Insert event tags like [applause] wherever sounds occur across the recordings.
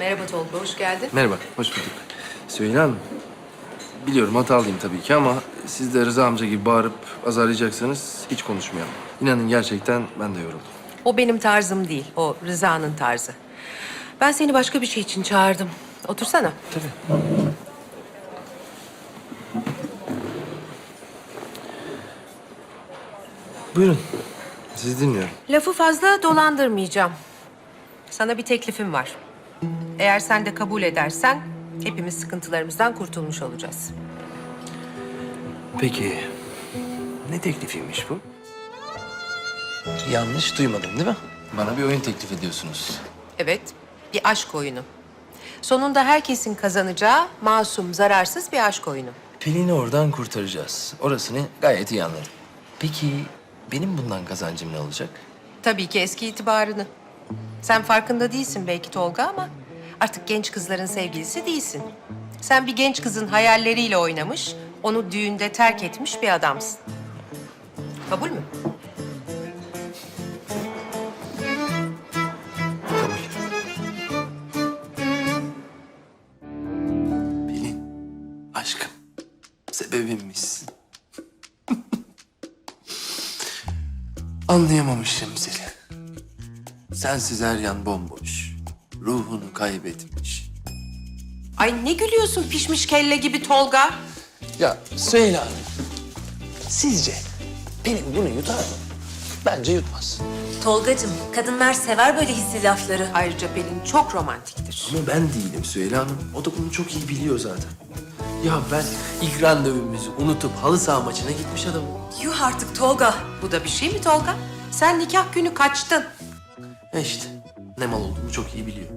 Merhaba Tolga, hoş geldin. Merhaba, hoş bulduk. Süheyla Hanım, biliyorum hatalıyım tabii ki ama siz de Rıza amca gibi bağırıp azarlayacaksanız hiç konuşmayalım. İnanın gerçekten ben de yoruldum. O benim tarzım değil, o Rıza'nın tarzı. Ben seni başka bir şey için çağırdım. Otursana. Tabii. Buyurun, sizi dinliyorum. Lafı fazla dolandırmayacağım. Sana bir teklifim var. Eğer sen de kabul edersen hepimiz sıkıntılarımızdan kurtulmuş olacağız. Peki, ne teklifiymiş bu? Yanlış duymadım değil mi? Bana bir oyun teklif ediyorsunuz. Evet, bir aşk oyunu. Sonunda herkesin kazanacağı masum, zararsız bir aşk oyunu. Pelin'i oradan kurtaracağız. Orasını gayet iyi anladım. Peki benim bundan kazancım ne olacak? Tabii ki eski itibarını. Sen farkında değilsin belki Tolga ama artık genç kızların sevgilisi değilsin. Sen bir genç kızın hayalleriyle oynamış, onu düğünde terk etmiş bir adamsın. Kabul mü? Pelin, aşkım, sebebimmişsin. [laughs] Anlayamamışım seni. Sensiz her yan bomboş. Ruhunu kaybetmiş. Ay ne gülüyorsun pişmiş kelle gibi Tolga? Ya Süheyla Hanım, sizce Pelin bunu yutar mı? Bence yutmaz. Tolgacığım, kadınlar sever böyle hissi lafları. Ayrıca Pelin çok romantiktir. Ama ben değilim Süheyla Hanım. O da bunu çok iyi biliyor zaten. Ya ben ilk randevumuzu unutup halı saha maçına gitmiş adamım. Yuh artık Tolga. Bu da bir şey mi Tolga? Sen nikah günü kaçtın. E işte ne mal olduğumu çok iyi biliyor.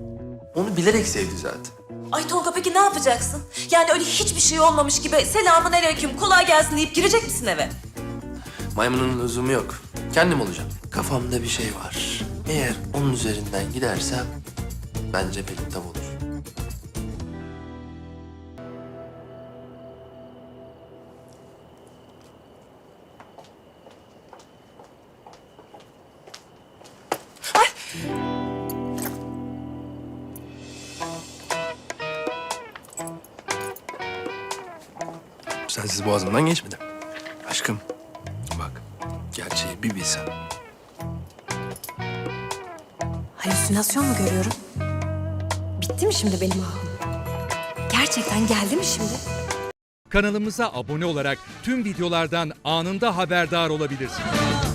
Onu bilerek sevdi zaten. Ay Tolga peki ne yapacaksın? Yani öyle hiçbir şey olmamış gibi selamun aleyküm kolay gelsin deyip girecek misin eve? Maymunun lüzumu yok. Kendim olacağım. Kafamda bir şey var. Eğer onun üzerinden gidersem bence Pelin tav olur. Sensiz boğazımdan geçmedi. Aşkım, bak gerçeği bir bilsen. Halüsinasyon mu görüyorum? Bitti mi şimdi benim ahım? Gerçekten geldi mi şimdi? Kanalımıza abone olarak tüm videolardan anında haberdar olabilirsiniz.